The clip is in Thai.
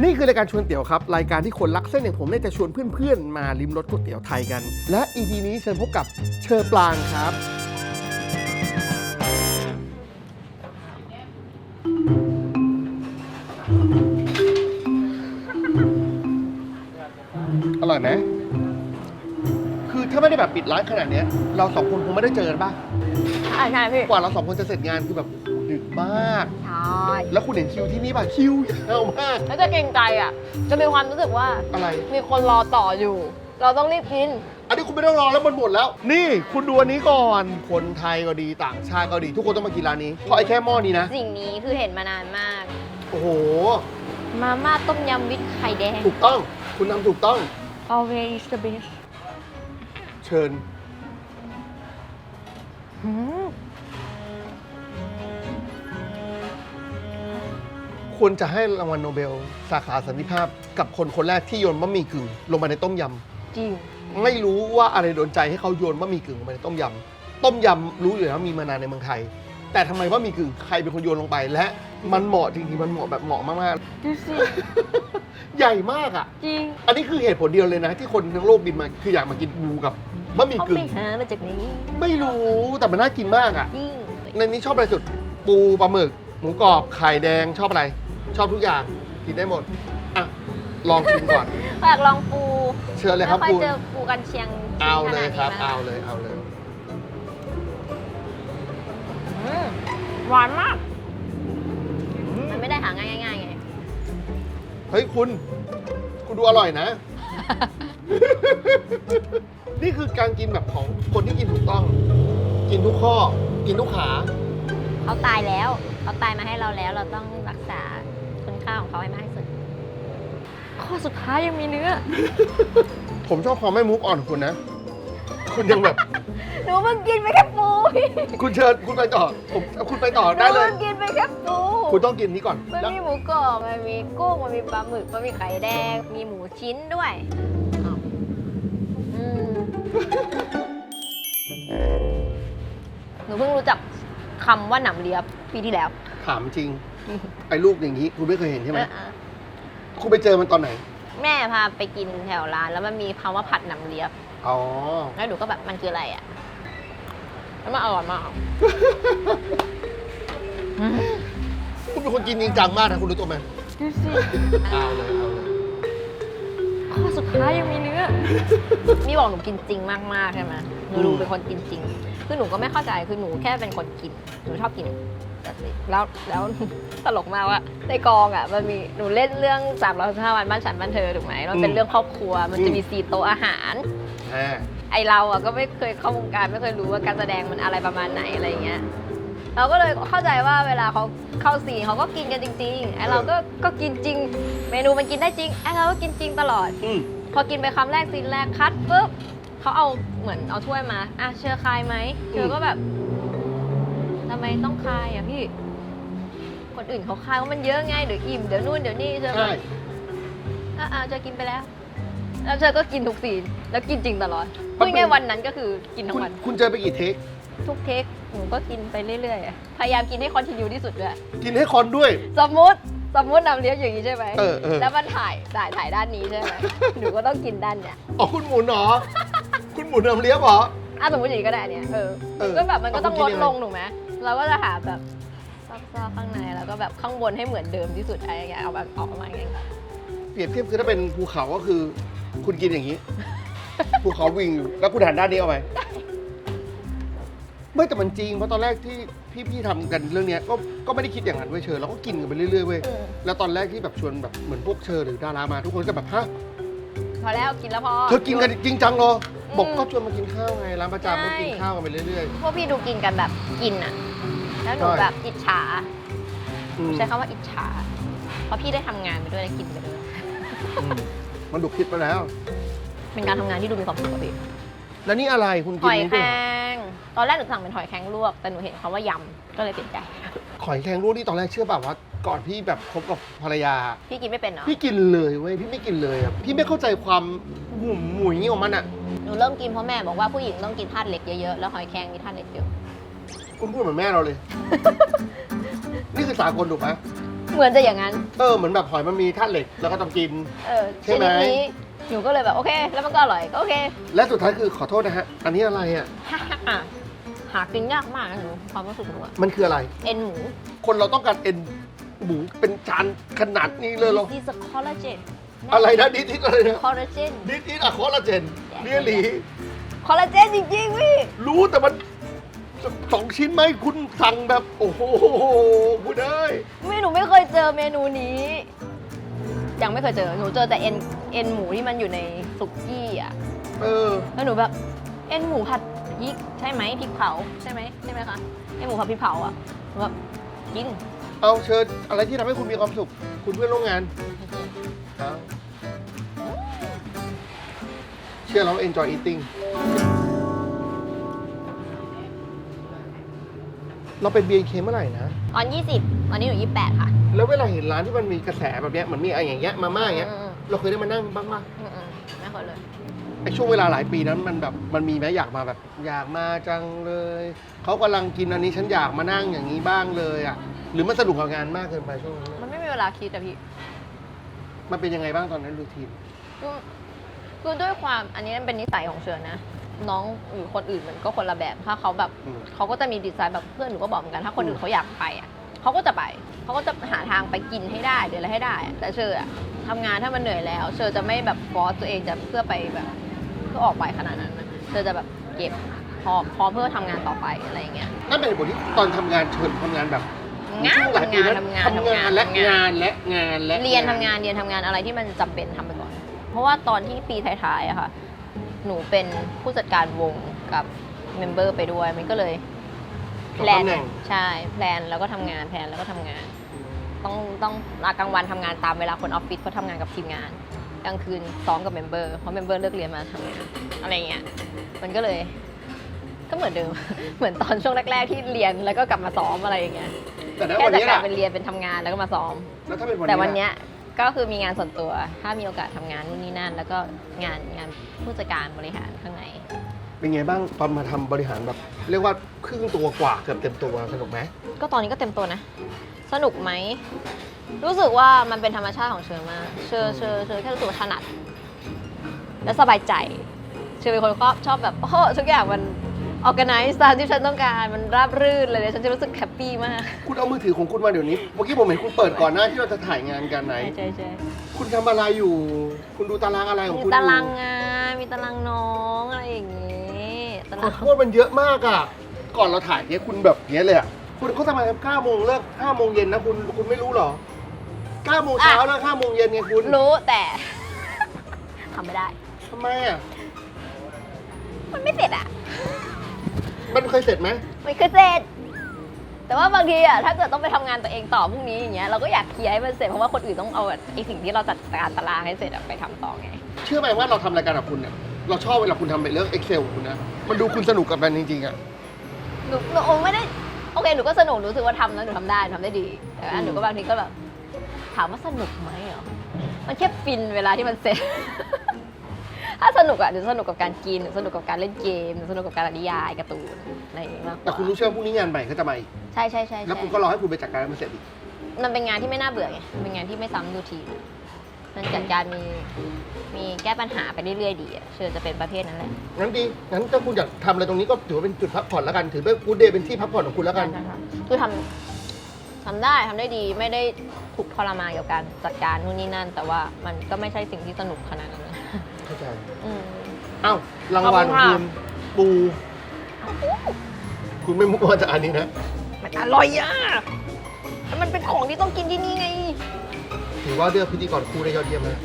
นี่คือรายการชวนเตี๋ยวครับ รายการที่คนรักเส้นอย่างผมเนี่ยจะชวนเพื่อนๆ มาลิ้มรสก๋วยเตี๋ยวไทยกัน และ EP นี้เชิญพบกับเชอปลางครับ อร่อยไหมคือถ้าไม่ได้แบบปิดร้านขนาดเนี้ยเราสองคนคงไม่ได้เจอกันป่ะ ใช่ใช่พี่ กว่าเราสองคนจะเสร็จงานคือแบบ ดึกมาก ใช่แล้วคุณเห็นคิวที่นี่ป่ะคิวยาวมาก แล้วจะเกรงใจอะ จะมีความรู้สึกว่า อะไร มีคนรอต่ออยู่ เราต้องรีบกิน อันนี้คุณไม่ต้องรอแล้วมันหมดแล้ว นี่คุณดูอันนี้ก่อน คนไทยก็ดีต่างชาติก็ดี ทุกคนต้องมากินร้านนี้เพราะไอ้แค่หม้อนี้นะ สิ่งนี้คือเห็นมานานมาก โอ้โห มาม่าต้มยำวิตไข่แดง ถูกต้อง คุณทำถูกต้อง always the best เชิญ ควรจะให้รางวัลโนเบล สาขาสันติภาพ กับคนคนแรกที่โยนบะหมี่กึ่งลงไปในต้มยจริงำไม่รู้ว่าอะไรโดนใจให้เขาโยนบะหมี่กึ่งลงไปในต้มยำต้มยำรู้อยู่แล้วมีมานานในเมืองไทย แต่ทำไมบะหมี่กึ่งใครเป็นคนโยนลงไปและมันเหมาะจริงๆมันเหมาะแบบเหมาะมากดูสิๆ ใหญ่มากอะ จริงอันนี้คือเหตุผลเดียวเลยนะ ที่คนทั้งโลกบินมาคืออยากมากินบูกับบะหมี่เขากึ่ไปงหามาจากไหนไม่รู้แต่มันน่ากินมากอะ จริงในนี้ชอบอะไรสุด ปูปลาหมึก หมูกรอบไข่แดงชอบอะไร ชอบทุกอย่างกินได้หมดอะลองชิมก่อน อยากลองปูเชิญเลยครับไม่ค่อยคุณเจอปูกันเชียงเอาเลยครับ ขนดนี้เอามาเลยเอาเลยอืมหวานมาก มันไม่ได้หาง่ายๆไง เฮ้ยคุณ คุณดูอร่อยนะ นี่คือการกินแบบของคนที่กินถูกต้อง กินทุกข้อ กินทุกขา เขาตายแล้ว เขาตายมาให้เราแล้ว เราต้องรักษา คุณค่าของเขาให้มากที่สุด ข้อสุดท้ายยังมีเนื้อ ผมชอบความไม่มูฟออนของคุณนะ คุณยังแบบ หนูเพิ่งกินไปแค่ปูพี่คุณเชิญคุณไปต่อ ผมคุณไปต่อหนูได้เลยเพิ่งกินไปแค่ปู คุณต้องกินนี้ก่อนมันแล้วมีหมูกรอบ มันมีกุ้ง มันมีปลาหมึก มันมีไข่แดง มีหมูชิ้นด้วยอ้าวอืมหนูเพิ่งรู้จักคำว่าหนำเลียบปีที่แล้ว ถามจริง ไอ้ลูกอย่างนี้คุณไม่เคยเห็นใช่ไหมเออคุณไปเจอมันตอนไหนๆแม่พาไปกินแถวร้าน แล้วมันมีคำว่าผัดหนำเลียบ อ๋อ แล้วหนูก็แบบมันคืออะไรอะ แล้วมันอร่อยมาก คุณเป็นคนกินจริงจังมากนะคุณรู้ตัวไหมดูสิเอาเลยเอาเลยข้อสุดท้ายยังมีเนื้อนี่บอกหนูกินจริงมากๆใช่ไหมหนูดูเป็นคนกินจริง คือหนูก็ไม่เข้าใจคือหนูแค่เป็นคนกิน หนูชอบกิน That's it แล้วแล้วตลกมากว่าในกองอะมันมีหนูเล่นเรื่อง3ามร้อยห้าวันบ้านฉันบ้านเธอถูกไหมแล้วมันเป็นเรื่องครอบครัว มันจะมีซีนโต๊ะอาหาร อ่าไอเราอะก็ไม่เคยเข้าวงการไม่เคยรู้ว่าการแสดงมันอะไรประมาณไหนอะไรอย่างเงี้ยเราก็เลยเข้าใจว่าเวลาเขาเข้าซีนเขาก็กินกันจริงๆไอเราก็ก็กินจริง เมนูมันกินได้จริงไอเราก็กินจริงตลอด อืมพอกินไปคำแรกซีนแรกคัดปุ๊บเขาเอาเหมือนเอาถ้วยมาอะเชอคายไหมเชอก็แบบ ทำไมต้องคายอะพี่ คนอื่นเขาคายว่ามันเยอะไงเดี๋ยวอิ่มเดี๋ยวนู่นเดี๋ยวนี่เชอก็ใช่อะอะเชอกินไปแล้ว แล้วเชอก็กินทุกซีนแล้วกินจริงตลอดพูดง่ายๆวันนั้นก็คือกินทั้คุงณวัน คุณเจอไปกี่เทค ทุกเทคหนูก็กินไปเรื่อยๆอะพยายามกินให้คอนติเนียที่สุดด้วยกินให้คอนด้วย สมมติสมมตินำเลี้ยงอย่างนี้ใช่ไหมเออเออ แล้วมันถ่ายถ่ายถ่ายด้านนี้ใช่ไหม หนูก็ต้องกินด้านเนี้ยอ๋อคุณหมุนเหรอ คุณหมุนน้ำเลี้ยบเหรอ อะสมมติอย่างนี้ก็ได้เนี่ยเออเออก็แบบมันก็ต้องเอาลคุณกิดนยังไงลงถูกไหม เราก็จะหาแบบซอกๆข้างในแล้วก็แบบข้างบนให้เหมือนเดิมที่สุดอะไรอย่างเงี้ยเอาแบบออกมาอย่างเงี้ยเปรียบเทียบคือถ้าเป็นภูเขาก็คือ คุณกินอย่างนี้ ภูเขาวิ่งอยู่แล้วคุณหันด้านนี้เอาไปไม่แต่มันจริงเพราะตอนแรกที่พี่พี่ๆทำกันเรื่องเนี้ยก็ก็ไม่ได้คิดอย่างนั้นเว้ยเชอเราก็กินกันไปเรื่อยๆเว้ยอืมแล้วตอนแรกที่แบบชวนแบบเหมือนพวกเชอหรือดารามาทุกคนก็แบบฮะพอแล้วกินแล้วพอเธอกินกันจริงจังเหรออืม บอกก็ชวนมากินข้าวไงร้านประจำก็ใช่กินข้าวกันไปเรื่อย พวกพี่ดูกินกันแบบกินอะแล้วหนูใช่ แบบอิจฉาๆอืมใช้คำว่าอิจฉา เพราะพี่ได้ทำงานไปด้วยและกินไปด้วย อืมมันดูคิดไปแล้ว เป็นการทำงานที่ดูมีความสุขอะพี่แล้วนี่อะไรคุณหกินอยนี้แครด้วยงตอนแรกหนูสั่งเป็นหอยแครงลวก แต่หนูเห็นคำว่ายำก็เลยเปลี่ยนใจ หอยแครงลูกนี่ตอนแรกเชื่อป่าวว่า ก่อนพี่แบบคบกับภรรยา พี่กินไม่เป็นเนาะพี่กินเลยเว้ยพี่ไม่กินเลยอะพี่ไม่เข้าใจความหมุนหมุยของมันอะหนูเริ่มกินเพราะแม่บอกว่าผู้หญิงต้องกินธาตุเหล็กเยอะๆ แล้วหอยแครงมีธาตุเหล็กเยอะ คุณพูดเหมือนแม่เราเลย นี่คือสากลถูกไหมเหมือนจะอย่างนั้น เออเหมือนแบบหอยมันมีธาตุเหล็กแล้วก็ต้องกิน เออใช่ชไหม นิดนี้หนูก็เลยแบบโอเค แล้วมันก็อร่อยก็โอเค และสุดท้ายคือขอโทษนะฮะ อันนี้อะไรอะอะหากินยากมากนะหนูความรู้สึกหนูอะมันคืออะไร เอ็นหมู คนเราต้องการเอ็น หมูเป็นจานขนาดนี้เลยเหรอดีสคอลลาเจนอะไรนะดิทิสอะไรนะคอลลาเจนดิทิสอะคอลลาเจนเรียหลีคอลลาเจนจริงๆพี่รู้แต่มันสองชิ้นไหมคุณสั่งแบบ โอ้โหคุณเอ้ยไม่หนูไม่เคยเจอเมนูนี้ ยังไม่เคยเจอหนูเจอแต่เอ็นเอ็นหมูที่มันอยู่ในสุกี้อะเออ แล้วหนูแบบเอ็นหมูผัดพริกใช่ไหมพริกเผาใช่ไหมใช่ไหมคะเอ็นหมูผัดพริกเผาอะหนูแบบกิน เอาเชิญอะไรที่ทำให้คุณมีความสุข คุณเพื่อนร่วมงานเอาเชื่อเรา enjoy eating เราเป็น BNK เมื่อไหร่นะตอน20ตอนนี้หนู28ค่ะ แล้วเวลาเห็นร้านที่มันมีกระแสแบบเนี้ยเหมือนมีอะไรอย่างเงี้ยมาม่าอย่างเงี้ย อืม เราเคยได้มานั่งบ้างปะอืมอืมไม่เคยเลย ไอช่วงเวลาหลายปีนั้นมันแบบมันมีไหมอยากมาแบบ อยากมาจังเลย เขากำลังกินอันนี้ฉันอยากมานั่งอย่างนี้บ้างเลยอะ หรือมันสนุกกับงานมากเกินไปช่วงนั้นมันไม่มีเวลาคิดอะพี่มันเป็นยังไงบ้างตอนนั้นรูทีนคือคือด้วยความอันนี้มันเป็นนิสัยของเชิญนะ น้องหรือคนอื่นมันก็คนละแบบถ้าเขาแบบอืม เขาก็จะมีดีไซน์แบบเพื่อนหนูก็บอกเหมือนกัน ถ้าคนอื่อืนมเขาอยากไปอะเขาก็จะไปเขาก็จะหาทางไปกินให้ได้หรืออะไรให้ได้อะแต่เชออะทำงานถ้ามันเหนื่อยแล้ว เชอจะไม่แบบฟอสตัวเองจะเพื่อไปแบบเพื่อออกไปขนาดนั้นนะเชอจะแบบเก็บพอพอเพื่อทำงานต่อไปอะไรอย่างเงี้ย นั่นเป็นเหตุผลที่ตอนทำงานเชิญทำงานแบบ งานช่วงหลายปีทำงานนั้นทำงานทำงานและทำงานงานและงานและเรียนทำงานเรียนทำงานอะไรที่มันจำเป็นทำไปก่อน เพราะว่าตอนที่ปีท้ายๆอะค่ะ หนูเป็นผู้จัดการวงกับเมมเบอร์ไปด้วย มันก็เลยสองแพลนตำแหน่งใช่แพลนแล้วก็ทำงานแพลนแล้วก็ทำงาน ต้องต้องลากลางวันทำงานตามเวลาคนออฟฟิศเขาทำงานกับทีมงานกลางคืนซ้อมกับเมมเบอร์เพราะเมมเบอร์เลิกเรียนมาทำงานอะไรเงี้ยมันก็เลย ก็เหมือนเดิม เหมือนตอนช่วงแรก ๆ ที่เรียนแล้วก็กลับมาซ้อมอะไรอย่างเงี้ย แต่ณแค่วันจากนี้การล่ะเป็นเรียนเป็นทำงานแล้วก็มาซ้อม แล้วถ้าเป็นวันนี้แต่วันล่ะเนี้ยก็คือมีงานส่วนตัว ถ้ามีโอกาสทำงานนู่นนี่นั่น แล้วก็งานงานผู้จัดการบริหารข้างใน เป็นไงบ้างตอนมาทำบริหารแบบเรียกว่าครึ่งตัวกว่าเกือบเต็มตัวสนุกไหมก็ตอนนี้ก็เต็มตัวนะ สนุกไหม รู้สึกว่ามันเป็นธรรมชาติของเชอมาก เชอเชอเชอแค่รู้สึกว่าถนัด และสบายใจ เชอเป็นคนชอบชอบแบบโอ้โหทุกอย่างมัน ออก a ไนซ์ตามที่ฉันต้องการมันราบรื่นเลยเนี่ยฉันจะรู้สึกแฮปปี้มากคุณเอามือถือของคุณมาเดี๋ยวนี้ เมื่อกี้ผมเห็นคุณเปิดก่อนหน้าที่เราจะถ่ายงานกันไหน ใช่ใช่ใช่คุณทำอะไรอยู่ คุณดูตารางอะไรของมีคุณตารางอยู่งานมีตารางน้องอะไรอย่างงี้ตาขอรางโทษมันเยอะมากอะ ก่อนเราถ่ายเนี้ยคุณแบบเนี้ยเลยอะ คุณเขาทำงานเก้าโมงเลิกห้าโมงเย็นนะคุณ คุณไม่รู้เหรอเก้าโมงเช้าแล้วห้าโมงเย็นไงคุณรู้แต่ ทำไม่ได้ ทำไมอะ มันไม่เสร็จอะ มันเคยเสร็จไหมมันคือเสร็จ แต่ว่าบางทีอะถ้าเกิดต้องไปทำงานตัวเองต่อพรุ่งนี้อย่างเงี้ยเราก็อยากเคลียร์ให้มันเสร็จเพราะว่าคนอื่นต้องเอาไอ้สิ่งที่เราจัดการตารางให้เสร็จอะไปทำต่อไง เชื่อไหมว่าเราทำรายการกับคุณเนี่ยเราชอบเวลาคุณทำเป็นเรื่อง Excel ของคุณนะมันดูคุณสนุกกับมันจริงๆอะ หนูหนูไม่ได้โอเคหนูก็สนุกหนูรู้สึกว่าทำแล้วหนูทำได้ทำได้ดีแต่ว่าอืม หนูก็บางทีก็แบบถามว่าสนุกไหมเหรอมันแค่ฟินเวลาที่มันเสร็จ ถ้าสนุกอะหนูสนุกกับการกินหนูสนุกกับการเล่นเกมหนูสนุกกับการอ่านนิยายการ์ตูนอะไรอย่างงี้มากกว่าแต่คุณรู้เชื่อว่าพรุ่งนี้งานใหม่ก็จะมาอีกใช่ใช่ใช่แล้วใช่คุณก็รอให้คุณไปจัดการให้มันเสร็จอีกมันเป็นงานที่ไม่น่าเบื่อไงมันเป็นงานที่ไม่ซ้ำรูทีนมันจัดการมีมีแก้ปัญหาไปเรื่อยๆดีอะเชื่อจะเป็นประเภทนั้นแหละงั้นดีงั้นถ้าคุณอยากทำอะไรตรงนี้ก็ถือว่าเป็นจุดพักผ่อนแล้วกันถือเป็นกูเดย์เป็นที่พักผ่อนของคุณแล้วกัน คือทำทำได้ทำได้ดีไม่ได้ถูกทรมานกับการจัดการนู่นนี่นั่น แต่ว่ามันก็ไม่ใช่สิ่งที่สนุกขนาดนั้นนะ เข้าใจอืมเอ้ารางวัลขอบขคุองณค่ะคุณปู คุณไม่มุกว่าจะอันนี้นะมันอร่อยอะแล้วมันเป็นของที่ต้องกินที่นี่ไง ถือว่าเลือกพิธีกรคู่ได้ยอดเยี่ยมนะ